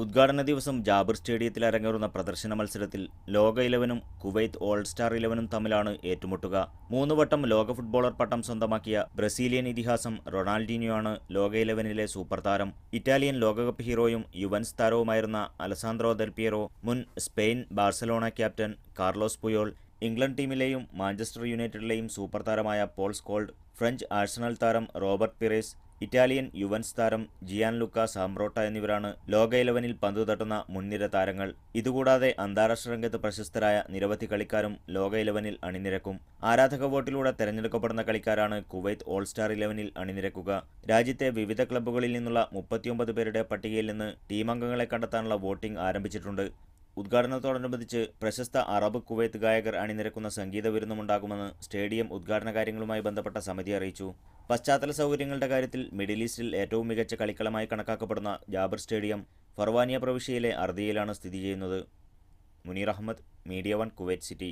ഉദ്ഘാടന ദിവസം ജാബിർ സ്റ്റേഡിയത്തിൽ അരങ്ങേറുന്ന പ്രദർശന മത്സരത്തിൽ ലോക ഇലവനും കുവൈത്ത് ഓൾ സ്റ്റാർ ഇലവനും തമ്മിലാണ് ഏറ്റുമുട്ടുക. മൂന്ന് വട്ടം ലോക ഫുട്ബോളർ പട്ടം സ്വന്തമാക്കിയ ബ്രസീലിയൻ ഇതിഹാസം റൊണാൾഡിനോ ആണ് ലോക ഇലവനിലെ സൂപ്പർ താരം. ഇറ്റാലിയൻ ലോകകപ്പ് ഹീറോയും യുവൻ താരവുമായിരുന്ന അലസാന്ദ്രോ ദൽപിയറോ മുൻ Spain Barcelona captain Carlos Puyol England ടീമിലെയും Manchester യുണൈറ്റഡിലെയും സൂപ്പർ താരമായ പോൾ സ്കോൾഡ് ഫ്രഞ്ച് ആഴ്സണൽ താരം റോബർട്ട് പിറേസ് ഇറ്റാലിയൻ യുവൻസ് താരം ജിയാൻ ലുക്ക സാംബ്രോട്ട എന്നിവരാണ് ലോക ഇലവനിൽ പന്തു തട്ടുന്ന മുൻനിര താരങ്ങൾ. ഇതുകൂടാതെ അന്താരാഷ്ട്ര രംഗത്ത് പ്രശസ്തരായ നിരവധി കളിക്കാരും ലോക ഇലവനിൽ അണിനിരക്കും. ആരാധക വോട്ടിലൂടെ തെരഞ്ഞെടുക്കപ്പെടുന്ന കളിക്കാരാണ് കുവൈത്ത് ഓൾ സ്റ്റാർ ഇലവനിൽ അണിനിരക്കുക. രാജ്യത്തെ വിവിധ ക്ലബ്ബുകളിൽ നിന്നുള്ള മുപ്പത്തിയൊമ്പത് പേരുടെ പട്ടികയിൽ നിന്ന് ടീം അംഗങ്ങളെ കണ്ടെത്താനുള്ള വോട്ടിംഗ് ആരംഭിച്ചിട്ടുണ്ട്. ഉദ്ഘാടനത്തോടനുബന്ധിച്ച് പ്രശസ്ത അറബ് കുവൈത്ത് ഗായകർ അണിനിരക്കുന്ന സംഗീത വിരുന്നുമുണ്ടാകുമെന്ന് സ്റ്റേഡിയം ഉദ്ഘാടന കാര്യങ്ങളുമായി ബന്ധപ്പെട്ട സമിതി അറിയിച്ചു. പശ്ചാത്തല സൗകര്യങ്ങളുടെ കാര്യത്തിൽ മിഡിൽ ഈസ്റ്റിൽ ഏറ്റവും മികച്ച കളിക്കളമായി കണക്കാക്കപ്പെടുന്ന ജാബർ സ്റ്റേഡിയം ഫർവാനിയ പ്രവിശ്യയിലെ അർദിയയിലാണ് സ്ഥിതി ചെയ്യുന്നത്. Muneer Ahmed media one Kuwait City.